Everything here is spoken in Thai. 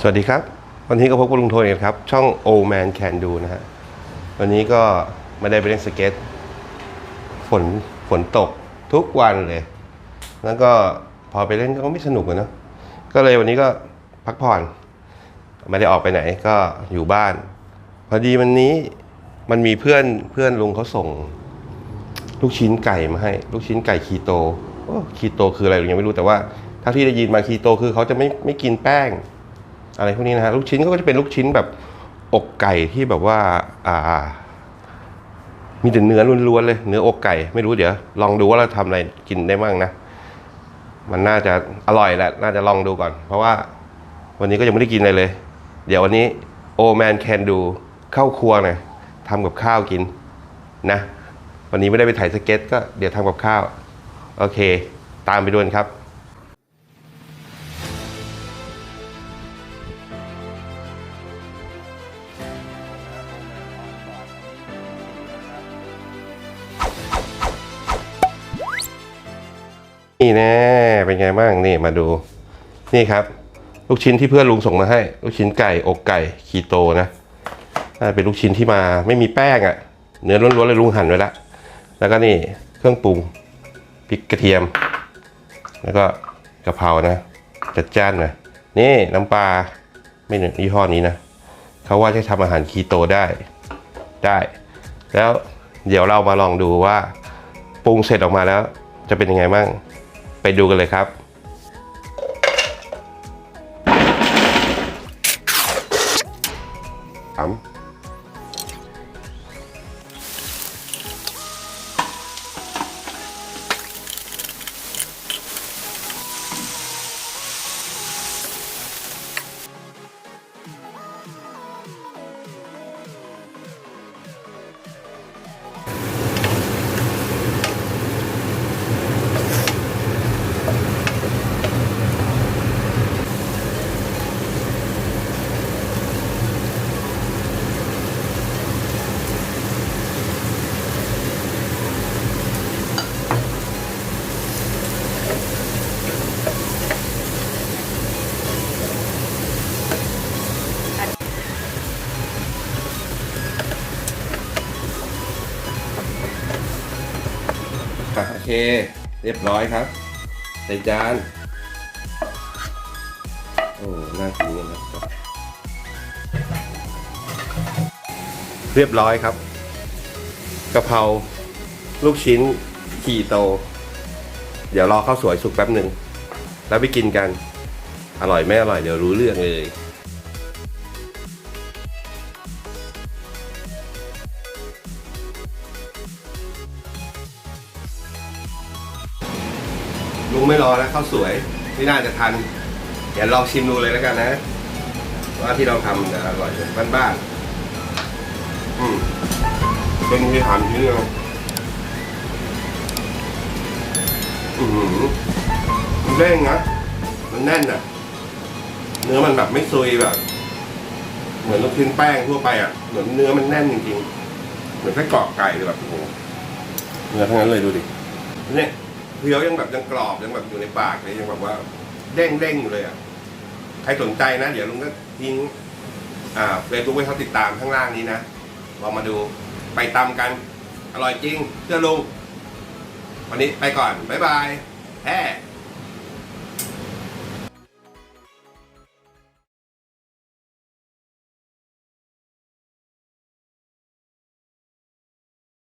สวัสดีครับ วันนี้ก็พบกับลุงโทนเองครับ ช่อง Old Man Can Do นะฮะ วันนี้ก็ไม่ได้ไปเล่นสเก็ต ฝนฝนตกทุกวันเลย แล้วก็พอไปเล่นก็ไม่สนุกเลยเนอะก็เลยวันนี้ก็พักผ่อนไม่ได้ออกไปไหนก็อยู่บ้าน พอดีวันนี้มันมีเพื่อนเพื่อนลุงเขาส่ง ลูกชิ้นไก่มาให้ ลูกชิ้นไก่คีโตโอ้คีโตคืออะไรยังไม่รู้แต่ว่าเท่าที่ได้ยินมาคีโตคือเขาจะไม่ไม่กินแป้ง อะไรพวกนี้นะฮะลูกชิ้นก็จะเป็นลูกชิ้นแบบอกไก่ที่แบบว่าอ่า มีแต่เนื้อล้วนๆเลยเนื้ออกไก่ไม่รู้เดี๋ยว ลองดูว่าเราทำอะไรกินได้บ้างนะ มันน่าจะอร่อยแหละน่าจะลองดูก่อน เพราะว่าวันนี้ก็ยังไม่ได้กินอะไรเลย เดี๋ยววันนี้โอแมนแคนดูเข้าครัวหน่อยทำกับข้าวกินนะ วันนี้ไม่ได้ไปถ่ายสเก็ต ก็เดี๋ยวทำกับข้าว โอเค ตามไปดูกันครับ นี่แน่เป็นไงบ้างนี่มาดู นี่ครับ ลูกชิ้นที่เพื่อนลุงส่งมาให้ ลูกชิ้นไก่อกไก่คีโตนะน่าเป็นลูกชิ้นที่มาไม่มีแป้งอะ่ะ เนื้อล้วนๆเลยลุงหั่นไว้แล้วแล้วก็นี่เครื่องปรุงพริกกระเทียม แล้วก็กะเพรานะจัดจ้านหน่อยนี่น้ำปลาไม่หนึ่งยี่ห้อนี้นะ เขาว่าจะทำอาหารคีโตได้ได้ แล้วเดี๋ยวเรามาลองดูว่าปรุงเสร็จออกมาแล้วจะเป็นยังไงบ้างไปดูกันเลยครับสาม เค เรียบร้อยครับ ใส่จาน โอ้ น่ากินเลยนะครับ เรียบร้อยครับกะเพราลูกชิ้นคีโต เดี๋ยวรอข้าวสวยสุกแป๊บหนึ่ง แล้วไปกินกัน อร่อยไม่อร่อยเดี๋ยวรู้เรื่องเลย ลุงไม่รอแล้วข้าวสวยไม่น่าจะทัน เดี๋ยวลองชิมดูเลยแล้วกันนะ ว่าที่เราทำจะอร่อยแบบบ้านๆอืมเป็นที่ทำที่นี่นะอือหือมันเด้งนะมันแน่นอะ เนื้อมันแบบไม่ซุยแบบ เหมือนลูกชิ้นแป้งทั่วไปอะเหมือนเนื้อมันแน่นจริงๆ เหมือนไส้กรอกไก่เลยแบบโอ้โหเนื้อทั้งนั้นเลยดูดิเนี่ย เคี้ยวยังแบบยังกรอบยังแบบอยู่ในปากเลยยังแบบว่าเด้งเด้งอยู่เลยอะใครสนใจนะเดี๋ยวลุงก็ทิ้งอ่าเฟซบุ๊กไว้เขาติดตามข้างล่างนี้นะลองมาดูไปตำกัน อร่อยจริงเจ้าลุงวันนี้ไปก่อน บ๊ายบายแฮ่